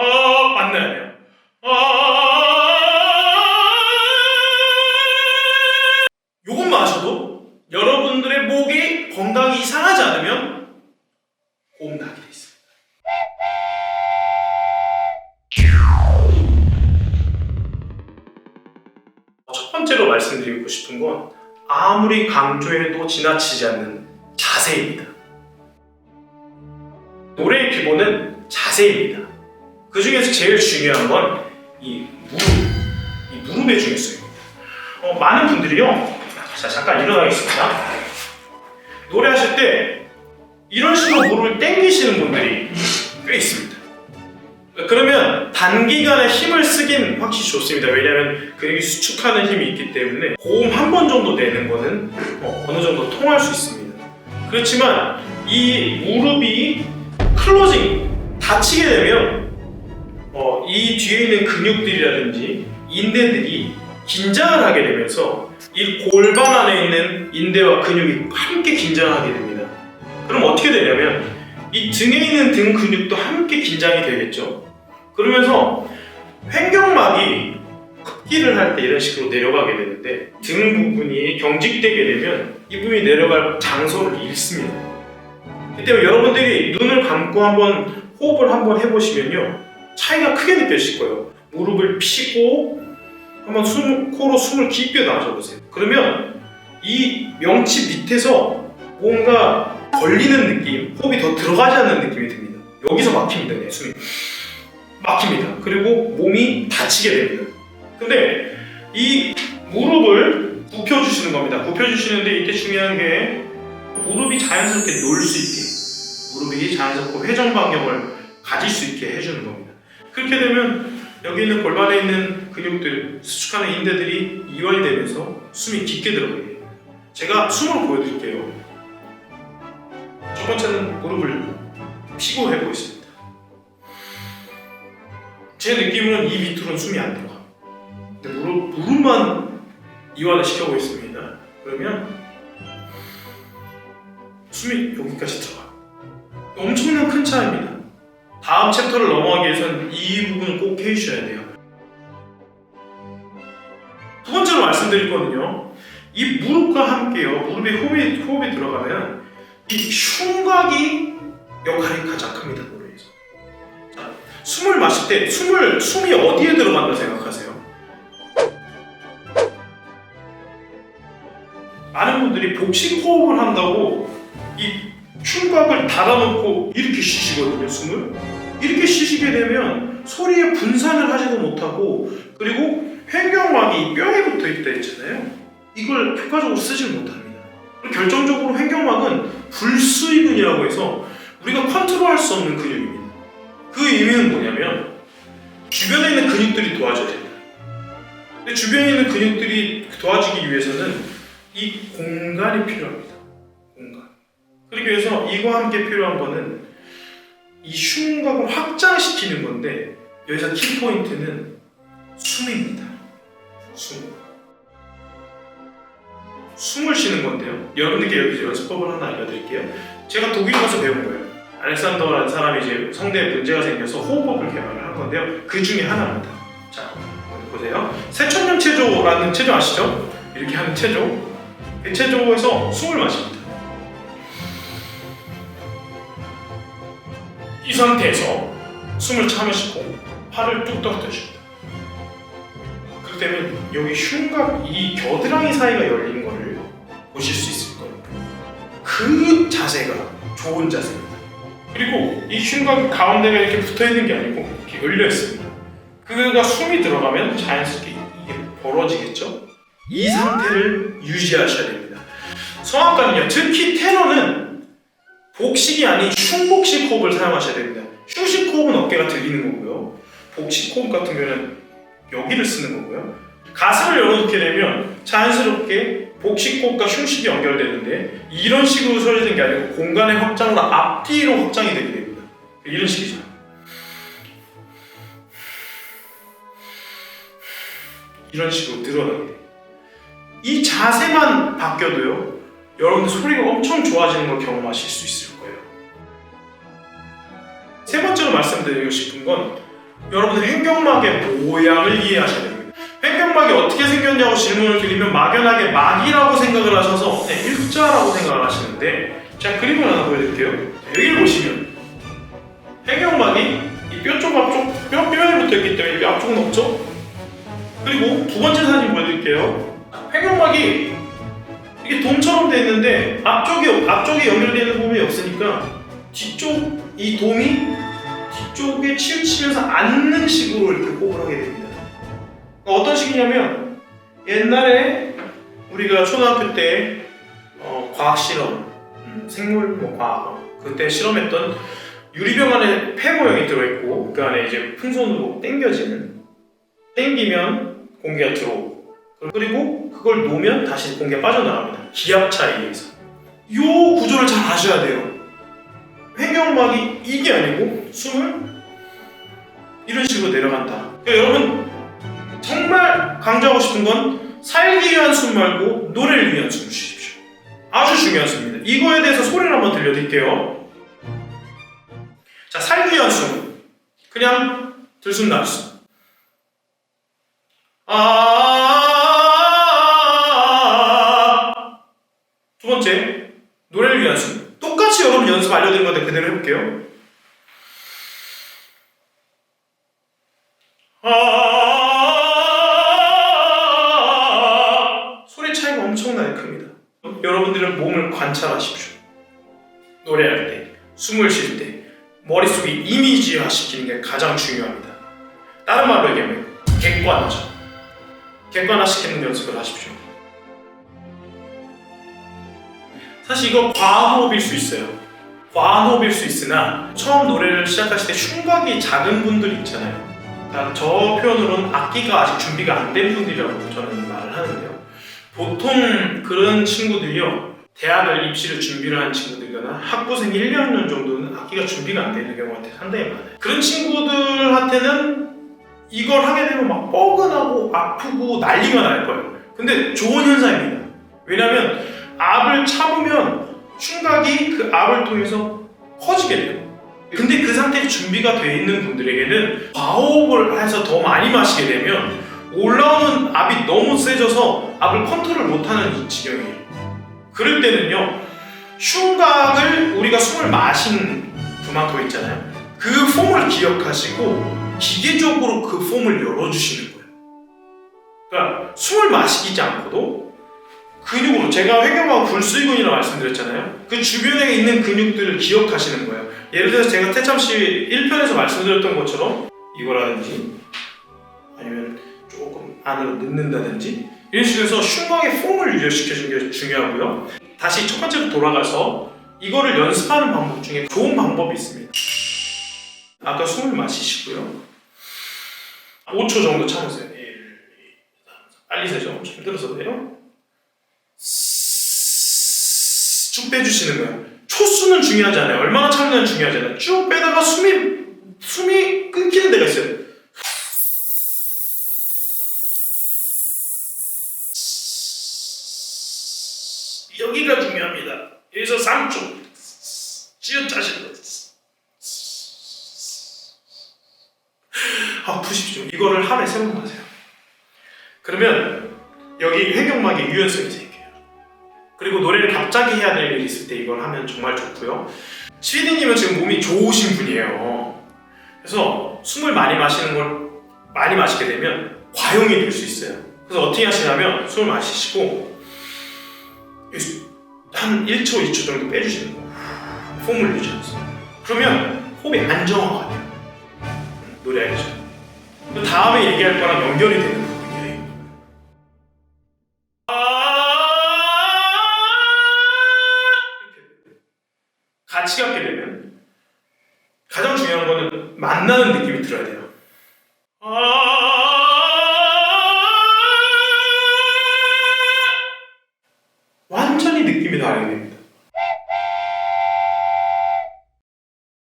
어, 맞나요? 어... 요것만 하셔도 여러분들의 목이 건강이 이상하지 않으면 호흡 나게 돼 있습니다. 첫 번째로 말씀드리고 싶은 건 아무리 강조해도 지나치지 않는 자세입니다. 노래의 기본은 자세입니다. 그 중에서 제일 중요한 건 이 무릎, 이 무릎의 중요성입니다. 어, 많은 분들이요, 자 잠깐 일어나겠습니다. 노래하실 때 이런 식으로 무릎을 당기시는 분들이 꽤 있습니다. 그러면 단기간에 힘을 쓰긴 확실히 좋습니다. 왜냐하면 근육이 수축하는 힘이 있기 때문에 고음 한 번 정도 내는 거는 어, 어느 정도 통할 수 있습니다. 그렇지만 이 무릎이 클로징 다치게 되면 어, 이 뒤에 있는 근육들이라든지 인대들이 긴장을 하게 되면서 이 골반 안에 있는 인대와 근육이 함께 긴장을 하게 됩니다. 그럼 어떻게 되냐면 이 등에 있는 등 근육도 함께 긴장이 되겠죠. 그러면서 횡격막이 흡기를 할 때 이런 식으로 내려가게 되는데 등 부분이 경직되게 되면 이 부분이 내려갈 장소를 잃습니다. 그 때문에 여러분들이 눈을 감고 한번 호흡을 한번 해보시면요 차이가 크게 느껴질 거예요. 무릎을 펴고 한번 숨, 코로 숨을 깊게 놔줘보세요. 그러면 이 명치 밑에서 뭔가 걸리는 느낌, 호흡이 더 들어가지 않는 느낌이 듭니다. 여기서 막힙니다, 네, 숨이. 막힙니다. 그리고 몸이 다치게 됩니다. 근데 이 무릎을 굽혀주시는 겁니다. 굽혀주시는데 이때 중요한 게 무릎이 자연스럽게 놓을 수 있게 무릎이 자연스럽게 회전 반경을 가질 수 있게 해주는 겁니다. 그렇게 되면 여기 있는 골반에 있는 근육들, 수축하는 인대들이 이완이 되면서 숨이 깊게 들어가게 됩니다. 제가 숨으로 보여드릴게요. 첫 번째는 무릎을 피고 해보겠습니다. 제 느낌은 이 밑으로는 숨이 안 들어가. 근데 무릎, 무릎만 이완을 시켜보겠습니다. 그러면 숨이 여기까지 들어가. 엄청난 큰 차이입니다. 다음 챕터를 넘어가기 위해서는 이 부분을 꼭 해주셔야 돼요. 두 번째로 말씀드릴 거는요. 이 무릎과 함께요. 무릎에 호흡이, 호흡이 들어가면 이 흉곽이 역할이 가장 큽니다. 노래에서. 자, 숨을 마실 때 숨을 숨이 어디에 들어간다 생각하세요? 많은 분들이 복식 호흡을 한다고 이 흉곽을 닫아놓고 이렇게 쉬시거든요, 숨을. 이렇게 쉬시게 되면 소리의 분산을 하지도 못하고 그리고 횡격막이 뼈에 붙어 있다 했잖아요. 이걸 효과적으로 쓰질 못합니다. 결정적으로 횡격막은 불수의근이라고 해서 우리가 컨트롤할 수 없는 근육입니다. 그 의미는 뭐냐면 주변에 있는 근육들이 도와줘야 됩니다. 주변에 있는 근육들이 도와주기 위해서는 이 공간이 필요합니다. 그러기 위해서 이와 함께 필요한 거는 이 흉곽을 확장시키는 건데 여기서 키포인트는 숨입니다. 숨. 숨을 쉬는 건데요. 여러분들께 여기서 연습법을 하나 알려드릴게요. 제가 독일 가서 배운 거예요. 알렉산더라는 사람이 이제 성대에 문제가 생겨서 호흡법을 개발을 한 건데요. 그 중에 하나입니다. 자, 보세요. 세천령 체조라는 체조 아시죠? 이렇게 하는 체조. 이 체조에서 숨을 마십니다. 이 상태에서 숨을 참으시고 팔을 뚝 떨어뜨립니다. 그렇기 때문에 여기 흉곽 이 겨드랑이 사이가 열린 거를 보실 수 있을 거예요. 그 자세가 좋은 자세입니다. 그리고 이 흉곽 가운데가 이렇게 붙어 있는 게 아니고 이렇게 열려 있습니다. 그가 숨이 들어가면 자연스럽게 이게 벌어지겠죠. 이 상태를 유지하셔야 됩니다. 성악가는요, 특히 테너는 복식이 아닌 흉복식 호흡을 사용하셔야 됩니다. 흉식 호흡은 어깨가 들리는 거고요. 복식 호흡 같은 경우는 여기를 쓰는 거고요. 가슴을 열어놓게 되면 자연스럽게 복식 호흡과 흉식이 연결되는데 이런 식으로 설계된 게 아니고 공간의 확장으로 앞뒤로 확장이 되게 됩니다. 이런 식이죠. 이런 식으로 늘어나게 돼요. 이 자세만 바뀌어도요. 여러분들 소리가 엄청 좋아지는 걸 경험하실 수 거예요. 세 번째로 말씀드리고 싶은 건 여러분들 횡격막의 모양을 이해하셔야 됩니다. 횡격막이 어떻게 생겼냐고 질문을 드리면 막연하게 막이라고 생각을 하셔서 그냥 일자라고 생각을 하시는데 제가 그림을 하나 보여드릴게요. 자, 여기를 보시면 횡격막이 이뼈 쪽 앞쪽 뼈 뼈에 붙어 있기 때문에 이 앞쪽은 없죠. 그리고 두 번째 사진 보여드릴게요. 횡격막이 이게 돔처럼 돼 있는데 앞쪽에 앞쪽에 연결되는 부분이 없으니까 뒤쪽 이 돔이 뒤 쪽에 치우치면서 앉는 식으로 이렇게 호흡을 하게 됩니다. 어떤 식이냐면 옛날에 우리가 초등학교 때 어, 과학 실험, 음, 생물 뭐 과학 그때 실험했던 유리병 안에 폐 모양이 들어있고 그 안에 이제 풍선으로 당겨지는 당기면 공기가 들어오고 그리고 그걸 놓으면 다시 공기가 빠져나갑니다. 기압차에 의해서. 이 구조를 잘 아셔야 돼요. 횡격막이 이게 아니고 숨을 이런 식으로 내려간다. 그러니까 여러분 정말 강조하고 싶은 건 살기 위한 숨 말고 노래를 위한 숨을 쉬십시오. 아주 중요한 숨입니다. 이거에 대해서 소리를 한번 들려드릴게요. 자, 살기 위한 숨. 그냥 들숨 날숨. 아. 두 번째, 노래를 위한 숨. 똑같이 여러분 연습 알려드린 건데 그대로 해볼게요. 아. 소리 차이가 엄청나게 큽니다. 여러분들은 몸을 관찰하십시오. 노래할 때, 숨을 쉴 때, 머릿속에 이미지화 시키는 게 가장 중요합니다. 다른 말로 얘기하면 객관화죠. 객관화 시키는 연습을 하십시오. 사실 이거 과호흡일 수 있어요. 과호흡일 수 있으나 처음 노래를 시작하실 때 흉곽이 작은 분들 있잖아요. 저 표현으로는 악기가 아직 준비가 안 된 분들이라고 저는 말을 하는데요. 보통 그런 친구들이요. 대학을 입시를 준비를 하는 친구들이거나 학부생 1, 2학년 정도는 악기가 준비가 안 되는 경우가 상당히 많아요. 그런 친구들한테는 이걸 하게 되면 막 뻐근하고 아프고 난리가 날 거예요. 근데 좋은 현상입니다. 왜냐면 압을 참으면 흉곽이 그 압을 통해서 커지게 돼요. 근데 그 상태에 준비가 돼 있는 분들에게는 과호흡을 해서 더 많이 마시게 되면 올라오는 압이 너무 세져서 압을 컨트롤 못하는 지경이에요. 그럴 때는요, 흉곽을 우리가 숨을 마신 그만큼 있잖아요. 그 폼을 기억하시고 기계적으로 그 폼을 열어주시는 거예요. 그러니까 숨을 마시지 않고도 근육으로 제가 회경하고 불수의근이라고 말씀드렸잖아요. 그 주변에 있는 근육들을 기억하시는 거예요. 예를 들어서 제가 태참씨 1편에서 말씀드렸던 것처럼 이거라든지 아니면 조금 안으로 넣는다든지 이런 식으로 해서 흉곽의 폼을 유지시켜주는 게 중요하고요. 다시 첫 번째로 돌아가서 이거를 연습하는 방법 중에 좋은 방법이 있습니다. 아까 숨을 마시시고요. 5초 정도 참으세요. 1, 2, 3, 빨리 세죠. 힘들어서 돼요. 쭉 빼주시는 거예요. 초수는 중요하지 않아요. 얼마나 참느냐 중요하지 않아요. 쭉 빼다가 숨이 숨이 끊기는 데가 있어요. 여기가 중요합니다. 여기서 3초 쥐어짜시는 거. 아프십시오. 이거를 하루에 세번 하세요. 그러면 여기 횡격막에 유연성이 생겨요. 그리고 노래를 갑자기 해야 될 일이 있을 때 이걸 하면 정말 좋고요. 시디님은 지금 몸이 좋으신 분이에요. 그래서 숨을 많이 마시는 걸 많이 마시게 되면 과용이 될 수 있어요. 그래서 어떻게 하시냐면 숨을 마시시고 한 1초, 2초 정도 빼주시는 거예요. 폼을 유지하면서. 그러면 호흡이 안정화가 돼요. 노래하죠. 그 다음에 얘기할 거랑 연결이 되는 같이 갖게 되면 가장 중요한 거는 만나는 느낌이 들어야 돼요. 아